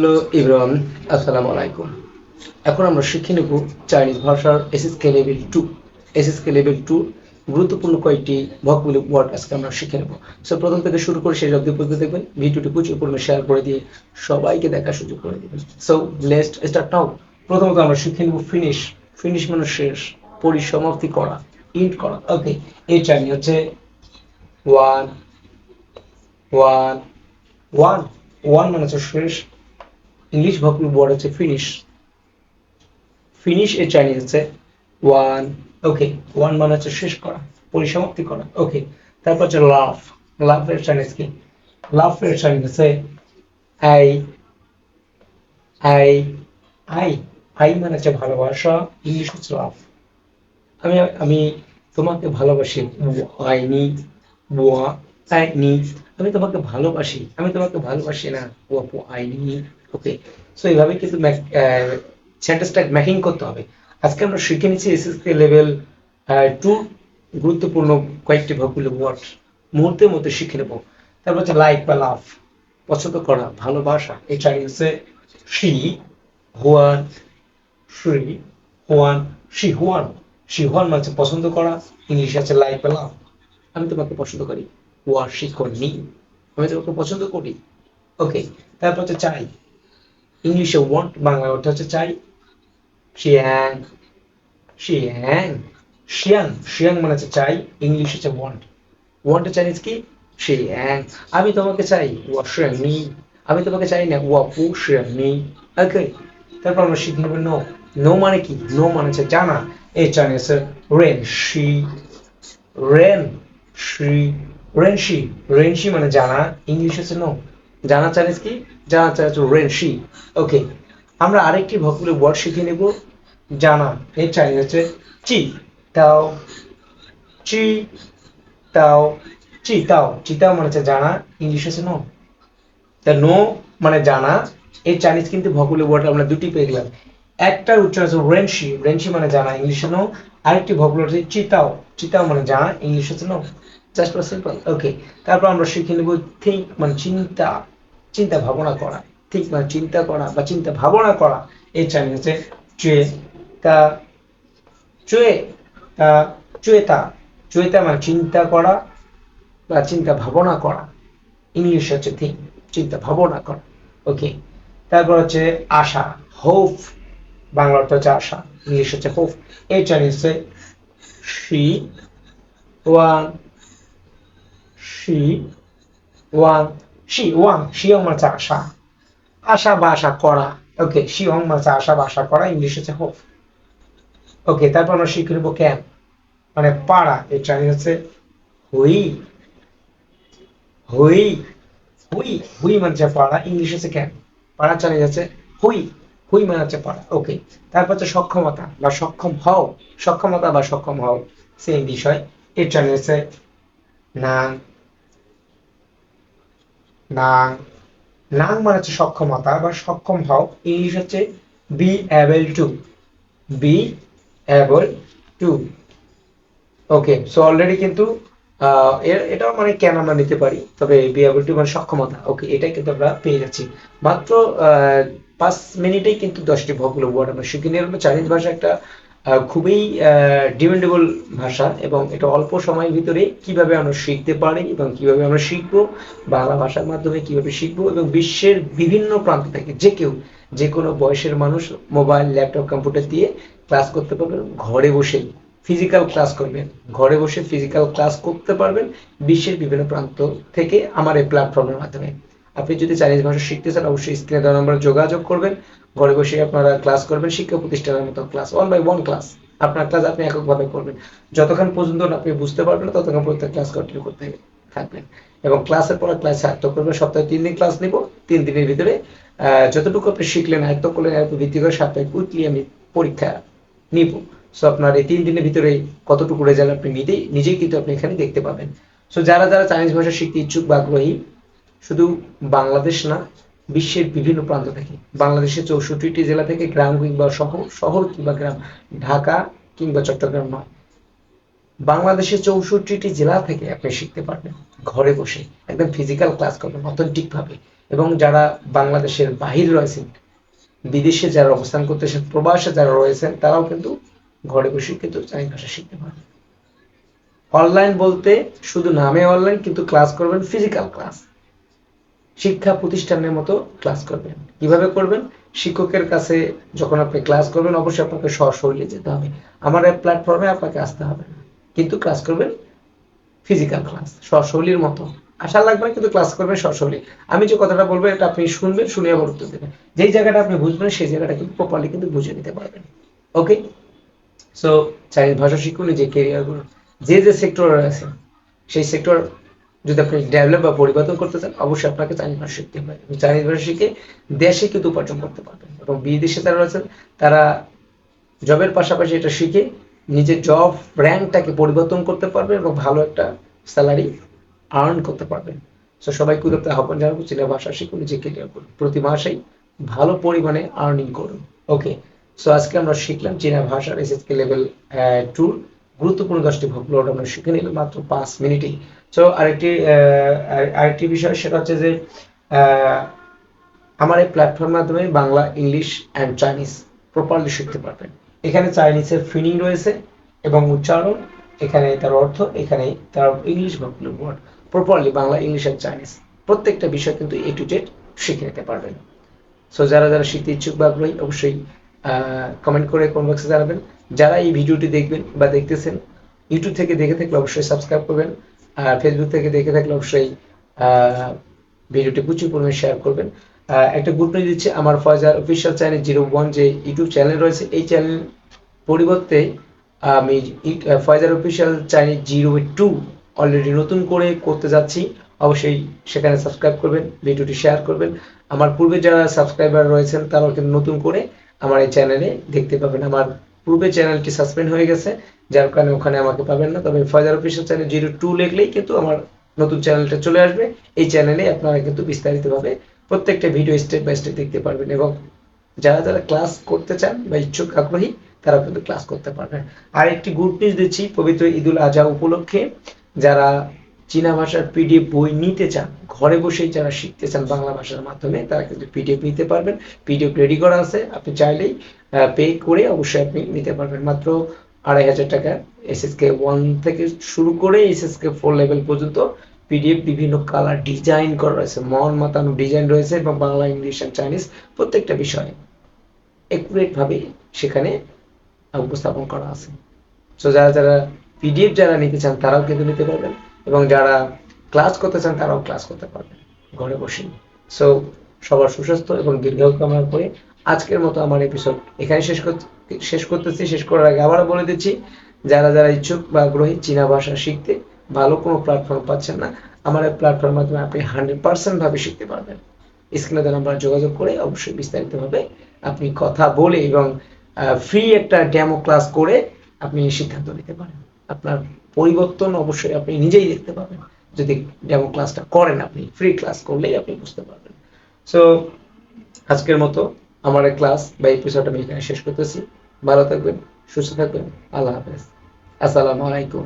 Hello Ibrahim আসসালামু আলাইকুম। এখন আমরা শিখে নেব চাইনিজ ভাষার SSK level two SSK level two গুরুত্বপূর্ণ কয়েকটি ভকগুলি ওয়ার্ড আজকে আমরা শিখে নেব। সো প্রথম থেকে শুরু করে অব্দি পর্যন্ত দেখবেন, ভিডিওটি প্রচুর পরিমাণে শেয়ার করে দিয়ে সবাইকে দেখার সুযোগ করে দেবেন। সো লেস্ট স্টার্ট নাও প্রথমত আমরা শিখে নেব ফিনিশ ফিনিশ মানে শেষ। পরিসমাপ্তি করা। ইন্ট করা। ওকে এই চাইনি হচ্ছে ওয়ান ওয়ান ওয়ান ওয়ান মানে হচ্ছে শেষ। ইংলিশ ভোকাবুলারি ওয়ার্ড হচ্ছে ফিনিশ ফিনিশ এর চাইনিজ হচ্ছে ওয়ান ওকে ওয়ান মানে হচ্ছে শেষ করা, পরিসমাপ্তি করা ওকে তারপর হচ্ছে লাভ লাভ এর চাইনিজ কি? লাভ এর চাইনিজ হচ্ছে আই আই আই আই মানে হচ্ছে ভালোবাসা ইংলিশ হচ্ছে লাভ আমি আমি তোমাকে ভালোবাসি আই নি বোয়া আই নি আমি তোমাকে ভালোবাসি, আমি তোমাকে ভালোবাসি না, ও আপু আই নি ওকে সো এইভাবে কিন্তু সেন্টেন্সটা ম্যাকিং করতে হবে। আজকে আমরা শিখে নিচ্ছি এসএসকে লেভেল টু গুরুত্বপূর্ণ কয়েকটি ভকুল ওয়ার্ড মুহূর্তের মধ্যে শিখে নেব। তারপর হচ্ছে লাইক বা লাভ পছন্দ করা, ভালোবাসা। এই চাইনিজে শি হুয়ান শ্রী হুয়ান শি হুয়ান শি হুয়ান মানে পছন্দ করা ইংলিশ আছে লাইক বা লাভ আমি তোমাকে পছন্দ করি। ওয়া শি নি আমি তোমাকে পছন্দ করি। ওকে তারপর হচ্ছে চাই। ইংলিশে ওয়ান্ট বাংলা অর্থ হচ্ছে চাই। শিয়াং শিয়াং শিয়াং শিয়াং মানে হচ্ছে চাই ইংলিশ হচ্ছে ওয়ান্ট ওয়ান্ট চাইনিজ কি? শিয়াং আমি তোমাকে চাই, ওয়া শিয়াং নি আমি তোমাকে চাই না, ওয়া পু শিয়াং নি ওকে তারপর আমরা শিখে নেব নো নো মানে কি? নো মানে হচ্ছে জানা। এই চাইনিজ রেন শি রেন শি রেন শি রেন শি মানে জানা। ইংলিশ হচ্ছে নো জানা চাইনিজ কি? জানা চাইনিজ রেন শি। ওকে আমরা আরেকটি ভকুলের ওয়ার্ড শিখে নেব। জানা এর চাইনিজ হচ্ছে চি। তাও চি তাও চি তাও। চি, তাও মানে হচ্ছে জানা ইংলিশ হচ্ছে নো তা নো মানে জানা, এই চাইনিজ কিন্তু ভকুলের ওয়ার্ড আমরা দুটি পেয়ে গেলাম। একটার উচ্চারণ হচ্ছে রেনশি রেনশি মানে জানা ইংলিশে নো আরেকটি ভকুল হচ্ছে চিতাও চিতাও মানে জানা ইংলিশ হচ্ছে know just for simple okay তারপর আমরা শিখে নেব থিঙ্ক মানে চিন্তা চিন্তা ভাবনা করা। ঠিক মানে চিন্তা করা বা চিন্তা ভাবনা করা। চাইনিজ হচ্ছে চুয়ে তা চুয়ে তা, চুয়েতা। চুয়েতা মানে চিন্তা করা বা চিন্তা ভাবনা করা। ইংলিশ হচ্ছে থিঙ্ক চিন্তা ভাবনা করা। ওকে তারপর হচ্ছে আশা হোপ বাংলা অর্থ হচ্ছে আশা ইংলিশ হচ্ছে হোপ চাইনিজ হচ্ছে শি ওয়ান শি ওয়াং শি ওয়াং শিয়ং মানে আশা আশা বা আশা করা ওকে শিয়ং মানে আশা বা আশা করা ইংলিশ হচ্ছে হোপ ওকে তারপর আমরা শিখে নেব ক্যান মানে পাড়া, এই চাইনিজ হচ্ছে হুই। হুই। হুই। হুই মানে হচ্ছে পাড়া ইংলিশ হচ্ছে ক্যান পাড়া চাইনিজ হচ্ছে হুই। হুই মানে হচ্ছে পাড়া। ওকে তারপর হচ্ছে সক্ষমতা বা সক্ষম হও। সক্ষমতা বা সক্ষম হও। সেই বিষয়। এর চাইনিজ হচ্ছে নাং। নাং। নাং মানে হচ্ছে সক্ষমতা বা সক্ষম হও। ইংলিশ হচ্ছে be able to be able to okay so already কিন্তু এটাও মানে কেন আমরা নিতে পারি। তবে বি অ্যাবল টু মানে সক্ষমতা। ওকে এটাই কিন্তু আমরা পেয়ে যাচ্ছি। মাত্র পাঁচ মিনিটেই কিন্তু দশটি ভগুলো ওয়ার্ড আমরা শিখে নিলাম। চাইনিজ ভাষা একটা খুবই ডিমান্ডেবল ভাষা এবং এটা অল্প সময়ের ভিতরে কীভাবে আমরা শিখতে পারি এবং কীভাবে আমরা শিখব, বাংলা ভাষার মাধ্যমে কীভাবে শিখব এবং বিশ্বের বিভিন্ন প্রান্ত থেকে যে কেউ যে কোনো বয়সের মানুষ মোবাইল, ল্যাপটপ, কম্পিউটার দিয়ে ক্লাস করতে পারবেন, ঘরে বসেই ফিজিক্যাল ক্লাস করবেন, ঘরে বসে ফিজিক্যাল ক্লাস করতে পারবেন বিশ্বের বিভিন্ন প্রান্ত থেকে আমার এই প্ল্যাটফর্মের মাধ্যমে। আপনি যদি চাইনিজ ভাষা শিখতে চান, অবশ্যই স্ক্রিনে দেওয়া নম্বরে যোগাযোগ করবেন। ঘরে বসে আপনারা ক্লাস করবেন, শিক্ষা প্রতিষ্ঠানের মতো class one by one class আপনার ক্লাস আপনি এককভাবে করবেন। যতক্ষণ পর্যন্ত আপনি বুঝতে পারবেন না, ততক্ষণ পর্যন্ত ক্লাস কন্টিনিউ করতে থাকবেন। এবং ক্লাসের পর ক্লাস আয়ত্ত করবেন। সপ্তাহে তিন দিন ক্লাস নিব। তিন দিনের ভিতরে যতটুকু আপনি শিখলেন আয়ত্ত করলেন উপর ভিত্তি করে সাপ্তাহিক উইকলি আমি পরীক্ষা নিব। সো আপনার এই তিন দিনের ভিতরে কতটুকু রেজাল্ট আপনি নিজেই নিজেই কিন্তু আপনি এখানে দেখতে পাবেন। সো যারা যারা চাইনিজ ভাষা শিখতে ইচ্ছুক বা আগ্রহী, শুধু বাংলাদেশ না বিশ্বের বিভিন্ন প্রান্ত থেকে, বাংলাদেশের চৌষট্টিটি জেলা থেকে গ্রাম কিংবা শহর শহর কিংবা গ্রাম, ঢাকা কিংবা চট্টগ্রাম নয়। বাংলাদেশের চৌষট্টিটি জেলা থেকে আপনি শিখতে পারবেন, ঘরে বসে একদম ফিজিক্যাল ক্লাস করবেন অথেন্টিক ভাবে এবং যারা বাংলাদেশের বাহির রয়েছেন, বিদেশে যারা অবস্থান করতেছেন, প্রবাসে যারা রয়েছেন, তারাও কিন্তু ঘরে বসে কিন্তু চাইনিজ ভাষা শিখতে পারবেন। অনলাইন বলতে শুধু নামে অনলাইন কিন্তু ক্লাস করবেন ফিজিক্যাল ক্লাস শিক্ষা প্রতিষ্ঠানের মতো ক্লাস করবেন। কীভাবে করবেন? শিক্ষকের কাছে যখন আপনি ক্লাস করবেন, অবশ্যই আপনাকে সশরীরে যেতে হবে। আমার এই প্ল্যাটফর্মে আপনাকে আসতে হবে কিন্তু ক্লাস করবেন ফিজিক্যাল ক্লাস সশরীর মতো। আশা লাগবে না, কিন্তু ক্লাস করবেন সশরীর। আমি যে কথাটা বলব, এটা আপনি শুনবেন, শুনে আবার উত্তর দেবেন। যেই জায়গাটা আপনি বুঝবেন, সেই জায়গাটা কিন্তু প্রপারলি কিন্তু বুঝে নিতে পারবেন। ওকে সো চাইনিজ ভাষা শিখুন যে কেরিয়ারগুলো যে যে সেক্টর রয়েছে সেই সেক্টর যদি আপনি ডেভেলপ বা পরিবর্তন করতে চান, অবশ্যই আপনাকে চাইনিজ ভাষা শিখতে হবে। চাইনিজ ভাষা শিখে দেশে কিন্তু উপার্জন করতে পারবেন এবং বিদেশে যারা রয়েছেন, তারা জবের পাশাপাশি এটা শিখে নিজের জব র্যাঙ্কটাকে পরিবর্তন করতে পারবে এবং ভালো একটা স্যালারি আর্ন করতে পারবেন। সো সবাইকে উদ্যোক্তা আহ্বান জানাব চীনা ভাষা শিখুন যে ক্লিয়ার করুন। প্রতি মাসেই ভালো পরিমাণে আর্নিং করুন। ওকে সো আজকে আমরা শিখলাম চীনা ভাষার এসএসকে লেভেল টুর গুরুত্বপূর্ণ দশটি ভোকলোড আমরা শিখে নিলাম মাত্র পাঁচ মিনিটেই। সো আরেকটি আরেকটি বিষয়, সেটা হচ্ছে যে আমার এই প্ল্যাটফর্মের মাধ্যমে Bangla, English and Chinese properly শিখতে পারবেন। এখানে চাইনিজের ফিনিং রয়েছে এবং উচ্চারণ, এখানে তার অর্থ, এখানে তার English vocabulary word properly Bangla, English and Chinese প্রত্যেকটা বিষয় কিন্তু এ টু জেড শিখে নিতে পারবেন। সো যারা যারা শিখতে ইচ্ছুক বা আগ্রহী, অবশ্যই কমেন্ট করে কমেন্ট বক্সে জানাবেন। যারা এই ভিডিওটি দেখবেন বা দেখতেছেন ইউটিউব থেকে দেখে থাকলে অবশ্যই সাবস্ক্রাইব করবেন আর ফেসবুক থেকে দেখে থাকলে অবশ্যই ভিডিওটি প্রচুর পরিমাণে শেয়ার করবেন। একটা গুড নিউজ দিচ্ছে আমার Foyzar official channel zero one যে ইউটিউব চ্যানেল রয়েছে, এই চ্যানেল পরিবর্তে আমি Foyzar official channel zero two already নতুন করে করতে যাচ্ছি। অবশ্যই সেখানে সাবস্ক্রাইব করবেন, ভিডিওটি শেয়ার করবেন। আমার পূর্বে যারা সাবস্ক্রাইবার রয়েছেন, তারাও কিন্তু নতুন করে আমার এই চ্যানেলে দেখতে পাবেন। আমার পূর্বে চ্যানেলটি সাসপেন্ড হয়ে গেছে, যার কারণে ওখানে আমাকে পাবেন না। তবে Foyzar official channel zero two লিখলেই কিন্তু আমার নতুন চ্যানেলটা চলে আসবে। এই চ্যানেলে আপনারা কিন্তু বিস্তারিতভাবে প্রত্যেকটা ভিডিও স্টেপ বাই স্টেপ দেখতে পারবেন এবং যারা যারা ক্লাস করতে চান বা ইচ্ছুক, আগ্রহী তারা কিন্তু ক্লাস করতে পারবেন। আর একটি গুড নিউজ দিচ্ছি, পবিত্র ঈদুল আজহা উপলক্ষে যারা চীনা ভাষার পিডিএফ বই নিতে চান, ঘরে বসেই যারা শিখতে চান বাংলা ভাষার মাধ্যমে, তারা কিন্তু পিডিএফ নিতে পারবেন। পিডিএফ রেডি করা আছে, আপনি চাইলেই পে করে অবশ্যই আপনি নিতে পারবেন। মাত্র আড়াই হাজার টাকা এসএসকে ওয়ান থেকে শুরু করে এসএসকে ফোর লেভেল পর্যন্ত পিডিএফ বিভিন্ন কালার ডিজাইন করা রয়েছে। মন মাতানো ডিজাইন রয়েছে এবং বাংলা, ইংলিশ অ্যান্ড চাইনিজ প্রত্যেকটা বিষয়ে ভাবে সেখানে উপস্থাপন করা আছে। সো যারা যারা পিডিএফ যারা নিতে চান, তারাও কিন্তু নিতে পারবেন। এবং যারা ক্লাস করতে চান, তারাও ক্লাস করতে পারবেন ঘরে বসে সো সবার সুস্বাস্থ্য এবং দীর্ঘায়ু কামনা করে আজকের মতো আমার এপিসোড এখানে শেষ করতে, শেষ করতেছি। শেষ করার আগে আবারও বলে দিচ্ছি, যারা যারা ইচ্ছুক বা আগ্রহী চীনা ভাষা শিখতে ভালো কোনো প্ল্যাটফর্ম পাচ্ছেন না, আমার এই প্ল্যাটফর্মের মাধ্যমে আপনি হান্ড্রেড পার্সেন্ট ভাবে শিখতে পারবেন। স্ক্রিনে দেওয়া নাম্বার যোগাযোগ করে অবশ্যই বিস্তারিতভাবে আপনি কথা বলে এবং ফ্রি একটা ডেমো ক্লাস করে আপনি সিদ্ধান্ত নিতে পারেন। আপনার পরিবর্তন অবশ্যই আপনি নিজেই দেখতে পাবেন। যদি ডেমো ক্লাসটা করেন আপনি ফ্রি ক্লাস করলেই আপনি বুঝতে পারবেন। সো আজকের মতো আমার ক্লাস বা এপিসোড আমি এখানে শেষ করতেছি। ভালো থাকবেন, সুস্থ থাকবেন, আল্লাহ হাফেজ। আসসালামু আলাইকুম।